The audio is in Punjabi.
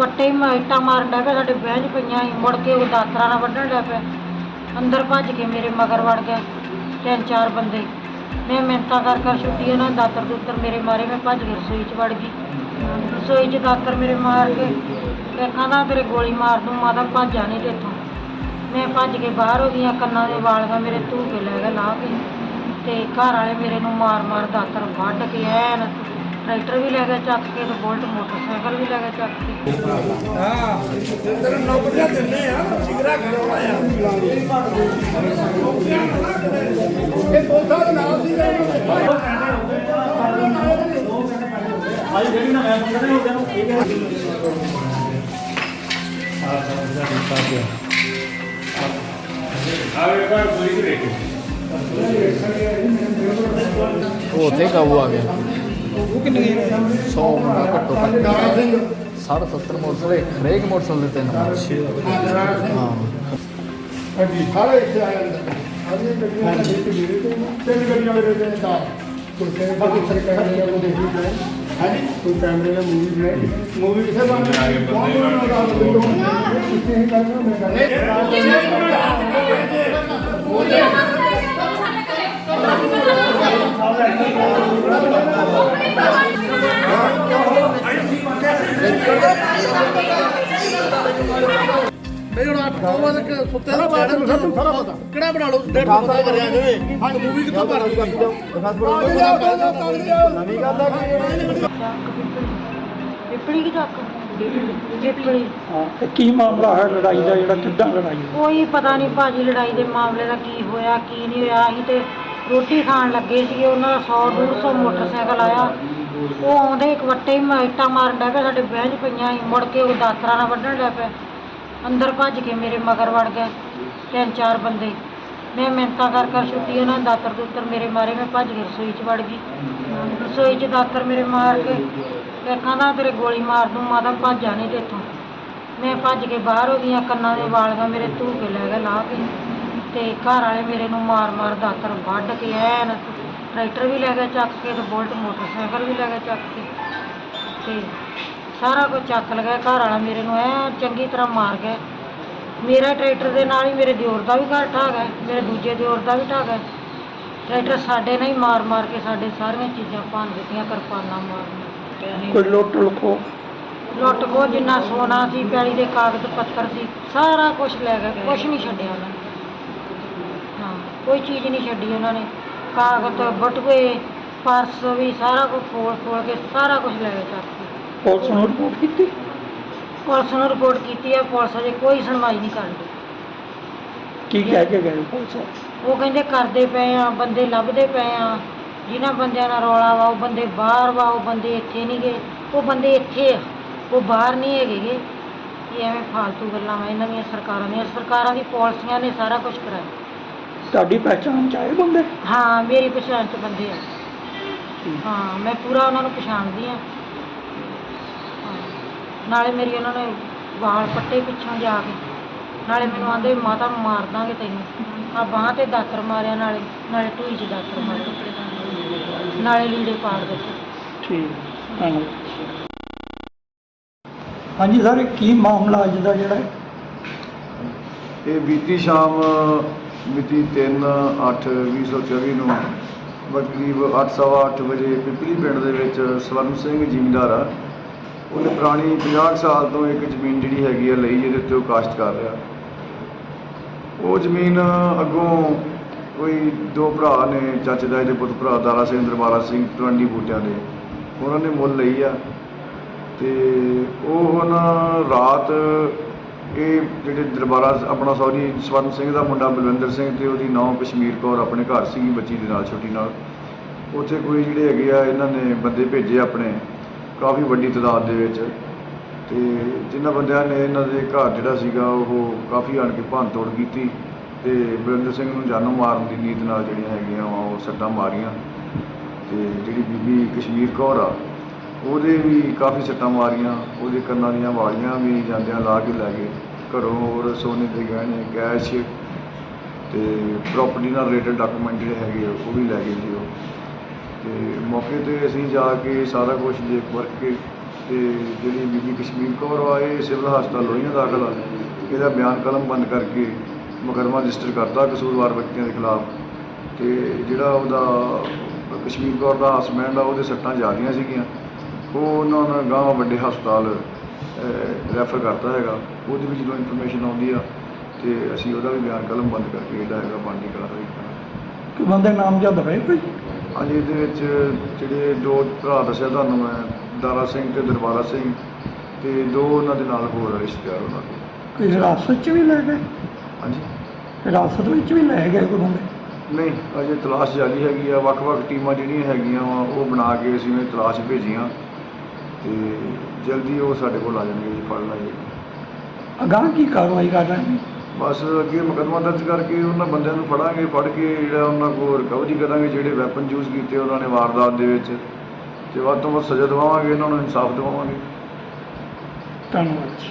ਵੱਟੇ ਹੀ ਮ- ਇੱਟਾਂ ਮਾਰਨ ਲੱਗ ਪਿਆ, ਸਾਡੇ ਬਹਿ ਪਈਆਂ ਸੀ, ਮੁੜ ਕੇ ਉਹ ਦਾਤਰਾ ਨਾਲ ਵੱਢਣ ਲੱਗ ਪਿਆ। ਅੰਦਰ ਭੱਜ ਕੇ ਮੇਰੇ ਮਗਰ ਵੜ ਗਏ ਤਿੰਨ ਚਾਰ ਬੰਦੇ। ਮੈਂ ਮਿੰਤਾ ਕਰ ਕਰ ਛੁੱਟੀ ਉਹਨਾਂ ਦਾਤਰ ਦੂਤਰ ਮੇਰੇ ਮਾਰੇ, ਮੈਂ ਭੱਜ ਕੇ ਰਸੋਈ 'ਚ ਵੜ ਗਈ। ਰਸੋਈ 'ਚ ਦਾਤਰ ਮੇਰੇ ਮਾਰ ਕੇ ਫਿਰ ਕਹਿੰਦਾ ਤੇਰੇ ਗੋਲੀ ਮਾਰ ਦੂੰ, ਮਾਤਾ ਭੱਜਾ ਨਹੀਂ ਤੇ। ਮੈਂ ਭੱਜ ਕੇ ਬਾਹਰ ਹੋ ਗਈਆਂ ਕੰਨਾਂ ਦੇ ਵਾਲੀਆਂ ਮੇਰੇ ਧੂ ਕੇ ਲੈ ਗਿਆ ਲਾ ਕੇ। ਤੇ ਘਰ ਵਾਲੇ ਮੇਰੇ ਨੂੰ ਮਾਰ ਮਾਰ ਦਾਤਰ ਵੱਢ ਕੇ ਐਨ ਟਰੈਕਟਰ ਵੀ ਲੈ ਗਿਆ ਚੱਕ ਕੇ ਤੇ ਬੁਲਟ ਮੋਟਰਸਾਈਕਲ ਵੀ ਲੈ ਗਿਆ ਚੱਕ ਕੇ ਉਹ ਕਿੰਨੇ 100 ਮੁੰਡਾ ਘੱਟੋ ਘੱਟ। 70 ਮੋਟਰਸਾਈਕਲ ਹਰੇਕ ਮੋਟਰਸਾਈਕਲ ਦੇ ਤਿੰਨ। ਹਾਂ। ਹਾਂਜੀ ਸਾਰੇ ਇੱਥੇ ਆਏ ਸਾਰੀਆਂ ਗੱਡੀਆਂ ਦੇ ਵਿੱਚ ਮੇਰੇ ਤੋਂ ਤਿੰਨ ਗੱਡੀਆਂ ਮੇਰੇ ਤੇ ਦਾ ਕੋਈ ਕਹੇ ਬਾਕੀ ਸਰਕਾਰ ਨੇ ਉਹ ਦੇਖੀ ਜਾਏ ਹਾਂਜੀ। ਕੋਈ ਕੈਮਰੇ ਨਾਲ ਮੂਵੀ ਬਣਾਈ ਮੂਵੀ ਕਿਸੇ ਬੰਦੇ ਆ ਗਏ ਬੰਦੇ ਇੱਥੇ ਹੀ ਕਰਨਾ ਮੈਂ ਮੇਰੇ ਹੁਣ 8 9 ਵਜੇ ਤੱਕ ਸੁੱਤੇ ਨਾ ਬਾਅਦ ਨੂੰ ਸਾਨੂੰ ਸਾਰਾ ਪਤਾ। ਕਿਹੜਾ ਬਣਾ ਲਓ? ਡੇਢ ਸੌ ਪਤਾ ਕਰਿਆ ਜਾਵੇ। ਹਾਂ ਮੂਵੀ ਕਿੱਥੋਂ ਬਣ ਗਈ ਨਵੀਂ ਗੱਲ ਆ ਪਿਪਲੀ ਕੀ ਚੱਕ ਪਿਪਲੀ ਤੇ ਕੀ ਮਾਮਲਾ ਹੈ ਲੜਾਈ ਦਾ ਜਿਹੜਾ ਕਿੱਦਾਂ ਲੜਾਈ? ਹੋਈ? ਕੋਈ ਪਤਾ ਨਹੀਂ ਭਾਜੀ ਲੜਾਈ ਦੇ ਮਾਮਲੇ ਦਾ ਕੀ ਹੋਇਆ ਕੀ ਨਹੀਂ ਹੋਇਆ ਅਸੀਂ ਤੇ ਰੋਟੀ ਖਾਣ ਲੱਗੇ ਸੀਗੇ, ਉਹਨਾਂ ਦਾ 100 150 ਮੋਟਰਸਾਈਕਲ ਆਇਆ। ਉਹ ਆਉਂਦੇ ਇੱਕ ਵੱਟੇ ਹੀ ਮ- ਇੱਟਾਂ ਮਾਰਨ ਲੱਗ ਪਿਆ, ਸਾਡੇ ਬਹਿ ਪਈਆਂ ਸੀ, ਮੁੜ ਕੇ ਉਹ ਦਾਤਰਾ ਨਾਲ ਵੱਢਣ ਲੱਗ ਪਿਆ। ਅੰਦਰ ਭੱਜ ਕੇ ਮੇਰੇ ਮਗਰ ਵੜ ਗਏ ਤਿੰਨ ਚਾਰ ਬੰਦੇ। ਮੈਂ ਮਿੰਤਾ ਕਰ ਕਰ ਛੁੱਟੀ, ਉਹਨਾਂ ਦਾਤਰ ਦੂਤਰ ਮੇਰੇ ਮਾਰੇ, ਮੈਂ ਭੱਜ ਕੇ ਰਸੋਈ 'ਚ ਵੜ ਗਈ। ਰਸੋਈ 'ਚ ਦਾਤਰ ਮੇਰੇ ਮਾਰ ਕੇ ਫਿਰ ਕਹਿੰਦਾ ਤੇਰੇ ਗੋਲੀ ਮਾਰ ਦੂੰ, ਮਾਤਾ ਭੱਜਾ ਨਹੀਂ ਤੇ ਇੱਥੋਂ ਮੈਂ ਭੱਜ ਕੇ ਬਾਹਰ ਉਹਦੀਆਂ ਕੰਨਾਂ ਦੇ ਵਾਲੀਆਂ ਮੇਰੇ ਧੂ ਕੇ ਲੈ ਗਏ, ਲਾ ਕੇ। ਤੇ ਘਰ ਵਾਲੇ ਮੇਰੇ ਨੂੰ ਮਾਰ ਮਾਰ ਦਾਤਰ ਵੱਢ ਕੇ ਐਨ ਟਰੈਕਟਰ ਵੀ ਲੈ ਗਿਆ ਚੱਕ ਕੇ ਤੇ ਬੁਲਟ ਮੋਟਰਸਾਈਕਲ ਵੀ ਲੈ ਗਿਆ ਚੱਕ ਕੇ। ਤੇ ਸਾਰਾ ਕੁਝ ਚੱਕ ਲਗਾ ਘਰ ਵਾਲਾ ਮੇਰੇ ਨੂੰ ਐ ਚੰਗੀ ਤਰ੍ਹਾਂ ਮਾਰ ਗਿਆ। ਮੇਰਾ ਟਰੈਕਟਰ ਦੇ ਨਾਲ ਹੀ ਮੇਰੇ ਦਿਓਰ ਦਾ ਵੀ ਘਰ ਢਾਹ ਗਿਆ ਮੇਰੇ ਦੂਜੇ ਦਿਓਰ ਦਾ ਵੀ ਢਾਹ ਗਿਆ। ਟਰੈਕਟਰ ਸਾਡੇ ਨਾਲ ਹੀ ਮਾਰ ਮਾਰ ਕੇ ਸਾਡੇ ਸਾਰੀਆਂ ਚੀਜ਼ਾਂ ਭੰਨ ਦਿੱਤੀਆਂ ਕਿਰਪਾਨਾਂ ਮਾਰ ਕੋਈ ਲੁੱਟ ਲੁਕੋ? ਲੁੱਟ ਕੋ ਜਿੰਨਾ ਸੋਨਾ ਸੀ ਪੈਲੀ ਦੇ ਕਾਗਜ਼ ਪੱਤਰ ਸੀ ਸਾਰਾ ਕੁਝ ਲੈ ਗਏ ਕੁਝ ਨਹੀਂ ਛੱਡਿਆ ਉਹਨਾਂ ਨੇ। ਹਾਂ ਕੋਈ ਚੀਜ਼ ਨਹੀਂ ਛੱਡੀ ਉਹਨਾਂ ਨੇ। ਕਾਗਜ਼ ਬਟੂਏ ਪਰਸ ਵੀ ਸਾਰਾ ਕੁਝ ਫੋੜ ਫੋੜ ਕੇ ਸਾਰਾ ਕੁਝ ਲੈ ਗਏ ਚੱਕ ਕੇ। ਪੁਲਿਸ ਨੂੰ ਰਿਪੋਰਟ ਕੀਤੀ? ਪੁਲਿਸ ਨੂੰ ਰਿਪੋਰਟ ਕੀਤੀ ਹੈ ਪੁਲਿਸ ਅਜੇ ਕੋਈ ਸੁਣਵਾਈ ਨਹੀਂ ਕਰਦੀ ਕੀ ਕਹਿ ਕੇ ਗਏ? ਪੁਲਿਸ ਉਹ ਕਹਿੰਦੇ ਕਰਦੇ ਪਏ ਆ ਬੰਦੇ ਲੱਭਦੇ ਪਏ ਆ। ਜਿਨ੍ਹਾਂ ਬੰਦਿਆਂ ਨਾਲ ਰੌਲਾ ਵਾ ਉਹ ਬੰਦੇ ਬਾਹਰ ਵਾ ਉਹ ਬੰਦੇ ਇੱਥੇ ਨਹੀਂ ਗਏ। ਉਹ ਬੰਦੇ ਇੱਥੇ ਆ ਉਹ ਬਾਹਰ ਨਹੀਂ ਹੈਗੇਗੇ ਇਹ ਐਵੇਂ ਫਾਲਤੂ ਗੱਲਾਂ ਵਾ ਇਹਨਾਂ ਦੀਆਂ ਸਰਕਾਰਾਂ ਦੀਆਂ। ਸਰਕਾਰਾਂ ਦੀ ਪਾਲਿਸੀਆਂ ਨੇ ਸਾਰਾ ਕੁਝ ਕਰਾਇਆ। ਤੁਹਾਡੀ ਪਹਿਚਾਣ ਚ ਆਏ ਬੰਦੇ? ਹਾਂ ਮੇਰੀ ਪਛਾਣ ਚ ਬੰਦੇ ਆ। ਹਾਂ। ਮੈਂ ਪੂਰਾ ਉਹਨਾਂ ਨੂੰ ਪਛਾਣਦੀ ਆ। ਨਾਲੇ ਮੇਰੀ ਉਹਨਾਂ ਨੇ ਵਾਲ ਪੱਟੇ ਪਿੱਛੋਂ ਜਾ ਕੇ। ਨਾਲੇ ਮੈਨੂੰ ਆਂਦੇ ਮਾਤਾ ਮਾਰ ਦਾਂਗੇ ਤੈਨੂੰ। ਆ ਬਾਂਹ ਤੇ ਦਾਤਰ ਮਾਰਿਆ ਨਾਲੇ ਨਾਲੇ ਢੂਈ 'ਚ ਦਾਤਰ ਮਾਰਿਆ। ਨਾਲੇ ਲੀੜੇ ਪਾੜ ਦਿੱਤੇ। ਠੀਕ। ਧੰਨਵਾਦ। ਹਾਂਜੀ ਸਰ, ਕੀ ਮਾਮਲਾ ਅੱਜ ਦਾ ਜਿਹੜਾ? ਇਹ ਬੀਤੀ ਸ਼ਾਮ ਮਿਤੀ 3/8/2024 ਨੂੰ ਕਰੀਬ 8:30 ਵਜੇ ਪਿਪਲੀ ਪਿੰਡ ਦੇ ਵਿੱਚ ਸਵਰਨ ਸਿੰਘ ਜ਼ਿਮੀਂਦਾਰ ਆ। ਉਹਨੇ ਪੁਰਾਣੀ 50 ਸਾਲ ਤੋਂ ਇੱਕ ਜ਼ਮੀਨ ਜਿਹੜੀ ਹੈਗੀ ਆ ਲਈ, ਜਿਹਦੇ ਉੱਤੇ ਉਹ ਕਾਸ਼ਤ ਕਰ ਰਿਹਾ। ਉਹ ਜ਼ਮੀਨ ਅੱਗੋਂ ਕੋਈ ਦੋ ਭਰਾ ਨੇ, ਚਾਚੇ ਦਾ ਦੇ ਪੁੱਤ ਭਰਾ ਦਾਰਾ ਸਿੰਘ ਦਰਬਾਰਾ ਸਿੰਘ, ਤਲਵੰਡੀ ਬੂਟਿਆਂ ਦੇ। ਉਹਨਾਂ ਨੇ ਮੁੱਲ ਲਈ ਆ। ਤੇ ਉਹ ਹੁਣ ਰਾਤ ਇਹ ਜਿਹੜੇ ਦਰਬਾਰਾ ਆਪਣਾ ਸੌਰੀ ਸਵਰਨ ਸਿੰਘ ਦਾ ਮੁੰਡਾ ਬਲਵਿੰਦਰ ਸਿੰਘ ਤੇ ਉਹਦੀ ਨੌਂ ਕਸ਼ਮੀਰ ਕੌਰ ਆਪਣੇ ਘਰ ਸੀਗੀ ਬੱਚੀ ਦੇ ਨਾਲ, ਛੋਟੀ ਨਾਲ। ਉੱਥੇ ਕੋਈ ਜਿਹੜੇ ਹੈਗੇ ਆ, ਇਹਨਾਂ ਨੇ ਬੰਦੇ ਭੇਜੇ ਆਪਣੇ, ਕਾਫੀ ਵੱਡੀ ਤਾਦਾਦ ਦੇ ਵਿੱਚ। ਤੇ ਜਿਨ੍ਹਾਂ ਬੰਦਿਆਂ ਨੇ ਇਹਨਾਂ ਦੇ ਘਰ ਜਿਹੜਾ ਸੀਗਾ, ਉਹ ਕਾਫੀ ਆਣ ਕੇ ਭੰਨ ਤੋੜ ਕੀਤੀ ਤੇ ਬਲਵਿੰਦਰ ਸਿੰਘ ਨੂੰ ਜਾਨੋਂ ਮਾਰਨ ਦੀ ਨੀਤ ਨਾਲ ਜਿਹੜੀਆਂ ਹੈਗੀਆਂ ਵਾ ਉਹ ਸੱਟਾਂ ਮਾਰੀਆਂ। ਤੇ ਜਿਹੜੀ ਬੀਬੀ ਕਸ਼ਮੀਰ ਕੌਰ ਆ ਉਹਦੇ ਵੀ ਕਾਫੀ ਸੱਟਾਂ ਮਾਰੀਆਂ ਉਹਦੇ ਕੰਨਾਂ ਦੀਆਂ ਵਾਲੀਆਂ ਵੀ ਜਾਂਦਿਆਂ ਲਾ ਕੇ ਲੈ ਗਏ। ਘਰੋਂ ਹੋਰ ਸੋਨੇ ਦੇ ਗਹਿਣੇ ਕੈਸ਼ ਤੇ ਪ੍ਰਾਪਰਟੀ ਨਾਲ ਰਿਲੇਟਡ ਡਾਕੂਮੈਂਟ ਜਿਹੜੇ ਹੈਗੇ ਆ, ਉਹ ਵੀ ਲੈ ਗਏ ਜੀ ਉਹ। ਤੇ ਮੌਕੇ ਤੇ ਅਸੀਂ ਜਾ ਕੇ ਸਾਰਾ ਕੁਝ ਦੇਖ ਵਰਕ ਕੇ ਤੇ ਜਿਹੜੀ ਬੀਬੀ ਕਸ਼ਮੀਰ ਕੌਰ ਆ ਇਹ ਸਿਵਲ ਹਸਪਤਾਲ ਲੋਹੀਆਂ ਦਾਖਲ ਆ। ਇਹਦਾ ਬਿਆਨ ਕਲਮ ਬੰਦ ਕਰਕੇ ਮੁਕਰਮਾ ਰਜਿਸਟਰ ਕਰਤਾ ਕਸੂਰਵਾਰ ਵਿਅਕਤੀਆਂ ਦੇ ਖਿਲਾਫ। ਤੇ ਜਿਹੜਾ ਉਹਦਾ ਕਸ਼ਮੀਰ ਕੌਰ ਦਾ ਹਸਬੈਂਡ ਆ ਉਹਦੇ ਸੱਟਾਂ ਜ਼ਿਆਦੀਆਂ ਸੀਗੀਆਂ। ਉਹ ਉਹਨਾਂ ਨੇ ਗਾਂਹ ਵੱਡੇ ਹਸਪਤਾਲ ਰੈਫਰ ਕਰਤਾ ਹੈਗਾ। ਉਹਦੇ ਵਿੱਚ ਜਦੋਂ ਇਨਫੋਰਮੇਸ਼ਨ ਆਉਂਦੀ ਆ ਤੇ ਅਸੀਂ ਉਹਦਾ ਵੀ ਬਿਆਨ ਕਲਮ ਬੰਦ ਕਰਕੇ ਜਿਹੜਾ ਹੈਗਾ ਬਣਦੀ ਕਾਰਵਾਈ ਕਰਾਂਗੇ। ਕੋਈ ਬੰਦੇ ਨਾਮਜ਼ਦ ਹੋਏ ਕੋਈ? ਅੱਜ ਇਹਦੇ ਵਿੱਚ ਜਿਹੜੇ ਦੋ ਭਰਾ ਦੱਸਿਆ ਤੁਹਾਨੂੰ ਮੈਂ ਦਾਰਾ ਸਿੰਘ ਤੇ ਦਰਬਾਰਾ ਸਿੰਘ ਤੇ ਦੋ ਉਹਨਾਂ ਦੇ ਨਾਲ ਹੋਰ ਰਿਸ਼ਤੇਦਾਰ ਉਹਨਾਂ ਦੇ। ਕੋਈ ਹਿਰਾਸਤ 'ਚ ਵੀ ਲੈ ਗਏ? ਹਾਂਜੀ। ਹਿਰਾਸਤ ਵਿੱਚ ਵੀ ਲੈ ਗਏ ਕੋਈ ਬੰਦੇ? ਨਹੀਂ ਅਜੇ ਤਲਾਸ਼ ਜਾਰੀ ਹੈਗੀ ਆ। ਵੱਖ-ਵੱਖ ਟੀਮਾਂ ਜਿਹੜੀਆਂ ਹੈਗੀਆਂ ਉਹ ਬਣਾ ਕੇ ਅਸੀਂ ਉਹਨੇ ਤਲਾਸ਼ ਭੇਜੀਆਂ। ਤੇ ਜਲਦੀ ਉਹ ਸਾਡੇ ਕੋਲ ਆ ਜਾਣਗੇ ਜੀ ਫੜ ਲਾਂਗੇ। ਅਗਾਂਹ ਕੀ ਕਾਰਵਾਈ ਕਰ ਰਹੇ ਨੇ? ਬਸ ਅੱਗੇ ਮੁਕੱਦਮਾ ਦਰਜ ਕਰਕੇ ਉਹਨਾਂ ਬੰਦਿਆਂ ਨੂੰ ਫੜਾਂਗੇ ਫੜ ਕੇ ਜਿਹੜਾ ਉਹਨਾਂ ਕੋਲ ਰਿਕਵਰੀ ਕਰਾਂਗੇ ਜਿਹੜੇ ਵੈਪਨ ਯੂਜ਼ ਕੀਤੇ ਉਹਨਾਂ ਨੇ ਵਾਰਦਾਤ ਦੇ ਵਿੱਚ। ਤੇ ਵੱਧ ਤੋਂ ਵੱਧ ਸਜ਼ਾ ਦਿਵਾਵਾਂਗੇ ਇਹਨਾਂ ਨੂੰ ਇਨਸਾਫ ਦਿਵਾਵਾਂਗੇ। ਧੰਨਵਾਦ ਜੀ।